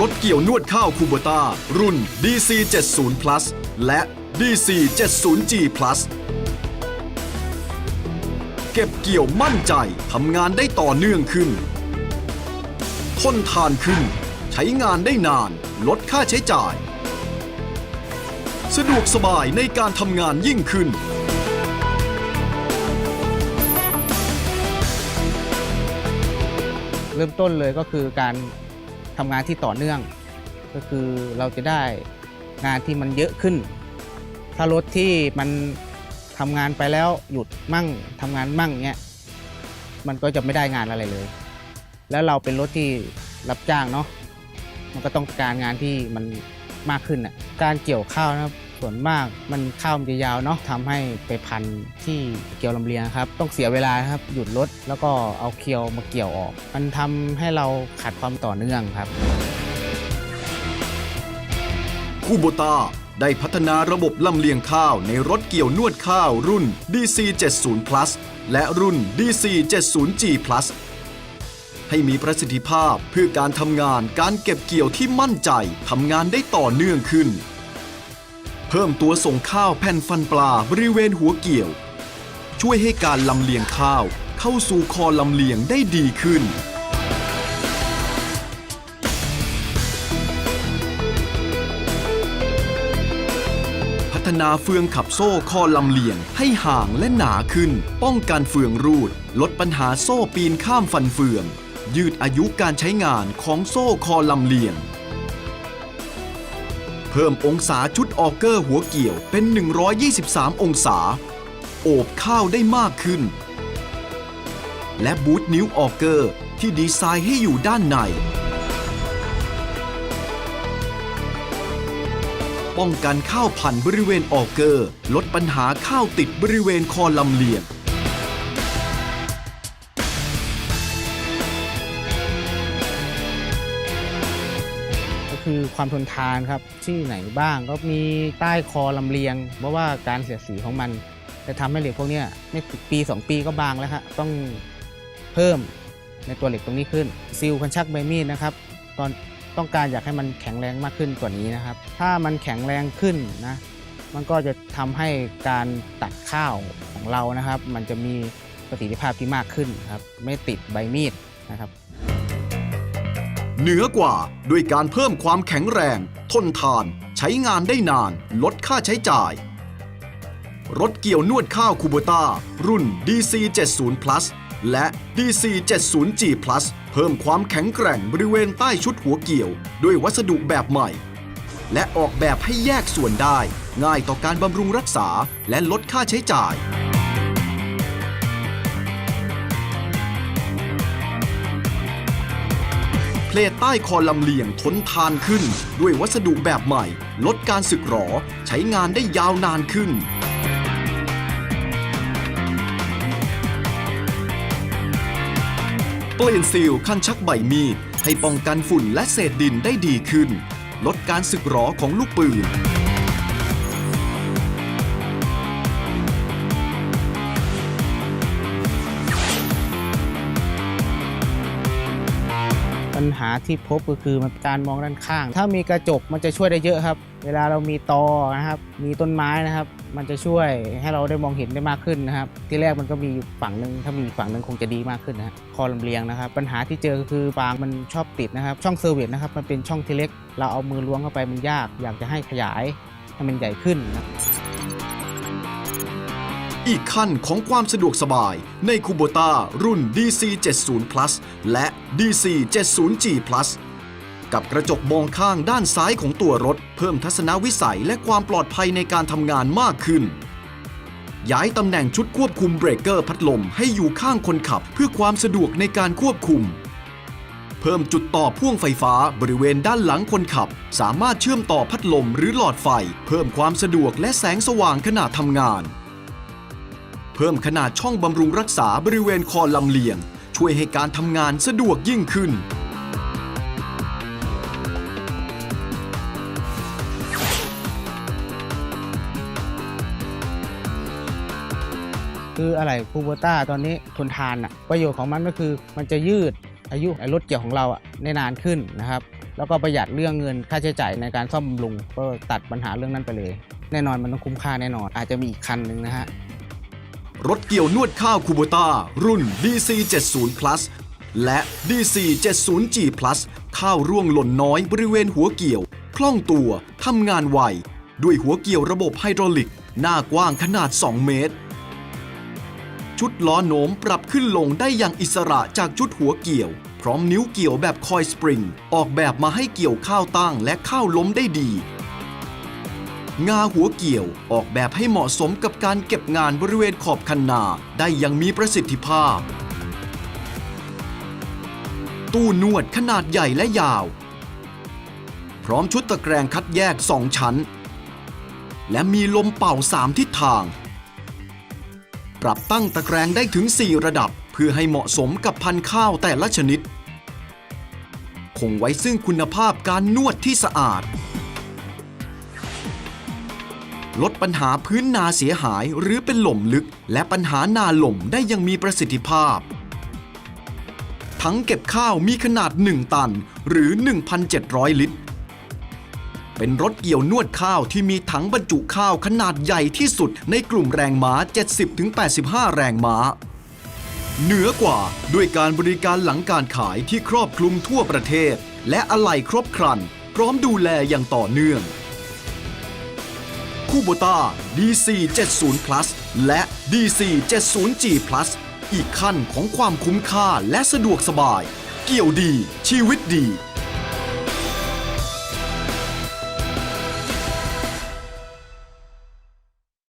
รถเกี่ยวนวดข้าวคูโบต้ารุ่น DC 70 Plus และ DC 70G Plus เก็บเกี่ยวมั่นใจทำงานได้ต่อเนื่องขึ้นทนทานขึ้น ใช้งานได้นาน ลดค่าใช้จ่าย สะดวกสบายในการทำงานยิ่งขึ้น เริ่มต้นเลยก็คือการ ทำงานที่ต่อเนื่อง ก็คือเราจะได้งานที่มันเยอะขึ้น ถ้ารถที่มันทำงานไปแล้วหยุดมั่งทำงานมั่งเงี้ยมันก็จะไม่ได้งานอะไรเลย แล้วเราเป็นรถที่รับจ้างเนาะมันก็ต้องการงานที่มันมากขึ้นอะการเกี่ยวข้าวนะครับ ส่วนมากมันข้าวมันจะยาวเนาะทำให้ไปพันที่เกี่ยวลำเลียงครับ ต้องเสียเวลาครับหยุดรถแล้วก็เอาเคียวมาเกี่ยวออก มันทำให้เราขาดความต่อเนื่องครับคูโบต้าได้พัฒนาระบบลำเลียงข้าวในรถเกี่ยวนวดข้าวรุ่น DC 70 Plus และรุ่น DC 70G Plus ให้มีประสิทธิภาพเพื่อการทำงานการเก็บเกี่ยวที่มั่นใจทำงานได้ต่อเนื่องขึ้น พิ่มตัวส่งข้าวแผ่นฟันปลาบริเวณหัวเกี่ยว ช่วยให้การลำเลียงข้าวเข้าสู่คอลำเลียงได้ดีขึ้น พัฒนาเฟืองขับโซ่คอลำเลียงให้ห่างและหนาขึ้น ป้องกันเฟืองรูด ลดปัญหาโซ่ปีนข้ามฟันเฟือง ยืดอายุการใช้งานของโซ่คอลำเลียง เพิ่มองศาชุดออกเกอร์หัวเกี่ยวเป็น 123 องศา โอบข้าวได้มากขึ้น และบูทนิ้วออกเกอร์ที่ดีไซน์ให้อยู่ด้านใน ป้องกันข้าวพันธุ์บริเวณออกเกอร์ ลดปัญหาข้าวติดบริเวณคอลำเลียง คือความทนทานครับที่ไหนบ้างก็มีใต้คอลำเลียง เพราะว่าการเสียดสีของมัน จะทำให้เหล็กพวกเนี้ยไม่ถึงปี 2 ปีก็บางแล้วครับต้องเพิ่มในตัวเหล็กตรงนี้ขึ้นซิลคันชักใบมีดนะครับตอนต้องการอยากให้มันแข็งแรงมากขึ้นกว่านี้นะครับ ถ้ามันแข็งแรงขึ้นนะมันก็จะทำให้การตัดข้าวของเรานะครับ มันจะมีประสิทธิภาพที่มากขึ้นครับไม่ติดใบมีดนะครับ เหนือกว่าด้วยการเพิ่มความแข็งแรง ทนทาน ใช้งานได้นาน ลดค่าใช้จ่าย รถเกี่ยวนวดข้าวคูโบต้า รุ่น DC 70 Plus และ DC 70G Plus เพิ่มความแข็งแกร่งบริเวณใต้ชุดหัวเกี่ยว ด้วยวัสดุแบบใหม่ และออกแบบให้แยกส่วนได้ ง่ายต่อการบำรุงรักษาและลดค่าใช้จ่าย เพลทใต้คอลำเลียงทนทานขึ้น ด้วยวัสดุแบบใหม่ ลดการสึกหรอ ใช้งานได้ยาวนานขึ้น เปลี่ยนซีลคันชักใบมีดให้ป้องกันฝุ่นและเศษดินได้ดีขึ้น ลดการสึกหรอของลูกปืน ญหาที่พบก็คือมันการมองด้านข้าง ถ้ามีกระจกมันจะช่วยได้เยอะครับ เวลาเรามีตอนะครับ มีต้นไม้นะครับ มันจะช่วยให้เราได้มองเห็นได้มากขึ้นนะครับ ที่แรกมันก็มีฝั่งหนึ่งถ้ามีอีกฝั่งหนึ่งคงจะดีมากขึ้นนะคอลำเลียงนะครับ ปัญหาที่เจอก็คือฟางมันชอบติดนะครับ ช่องเซอร์เวิสนะครับ มันเป็นช่องที่เล็ก เราเอามือล้วงเข้าไปมันยาก อยากจะให้ขยายให้มันใหญ่ขึ้นนะ อีกขั้นของความสะดวกสบายในคูโบต้ารุ่น DC 70 Plus และ DC 70G Plus กับกระจกมองข้างด้านซ้ายของตัวรถ เพิ่มทัศนวิสัยและความปลอดภัยในการทำงานมากขึ้น ย้ายตำแหน่งชุดควบคุมเบรกเกอร์พัดลมให้อยู่ข้างคนขับเพื่อความสะดวกในการควบคุม เพิ่มจุดต่อพ่วงไฟฟ้าบริเวณด้านหลังคนขับ สามารถเชื่อมต่อพัดลมหรือหลอดไฟ เพิ่มความสะดวกและแสงสว่างขณะทำงาน เพิ่มขนาดช่องบำรุงรักษาบริเวณคอลำเลียง ช่วยให้การทำงานสะดวกยิ่งขึ้น คืออะไรคูโบต้าตอนนี้ทนทานอะประโยชน์ของมันก็คือมันจะยืดอายุไอ้รถเกี่ยวของเราอะได้นานขึ้นนะครับ แล้วก็ประหยัดเรื่องเงินค่าใช้จ่ายในการซ่อมบำรุงก็ตัดปัญหาเรื่องนั้นไปเลย แน่นอนมันต้องคุ้มค่าแน่นอน อาจจะมีอีกคันหนึ่งนะฮะ รถเกี่ยวนวดข้าวคูโบต้ารุ่น DC 70 Plus และ DC 70 G Plus ข้าวร่วงหล่นน้อยบริเวณหัวเกี่ยว คล่องตัวทำงานไว ด้วยหัวเกี่ยวระบบไฮดรอลิก หน้ากว้างขนาด 2 เมตร ชุดล้อโน้มปรับขึ้นลงได้อย่างอิสระจากชุดหัวเกี่ยว พร้อมนิ้วเกี่ยวแบบคอยสปริง ออกแบบมาให้เกี่ยวข้าวตั้งและข้าวล้มได้ดี งาหัวเกี่ยวออกแบบให้เหมาะสมกับการเก็บงานบริเวณขอบคันนาได้อย่างมีประสิทธิภาพ ตู้นวดขนาดใหญ่และยาว พร้อมชุดตะแกรงคัดแยก2ชั้น และมีลมเป่า3ทิศทาง ปรับตั้งตะแกรงได้ถึง 4 ระดับเพื่อให้เหมาะสมกับพันธุ์ข้าวแต่ละชนิด คงไว้ซึ่งคุณภาพการนวดที่สะอาด ลดปัญหาพื้นนาเสียหายหรือเป็นหล่มลึก และปัญหานาหล่มได้อยังมีประสิทธิภาพถังเก็บข้าวมีขนาด 1 ตันหรือ 1,700 ลิตร เป็นรถเกี่ยวนวดข้าวที่มีถังบรรจุข้าวขนาดใหญ่ที่สุดในกลุ่มแรงม้า 70-85 แรงม้า เหนือกว่าด้วยการบริการหลังการขายที่ครอบคลุมทั่วประเทศ และอะไหล่ครบครัน พร้อมดูแลอย่างต่อเนื่อง คูโบต้า DC 70 Plus และ DC 70 G Plus อีกขั้นของความคุ้มค่าและสะดวกสบาย เกี่ยวดี ชีวิตดี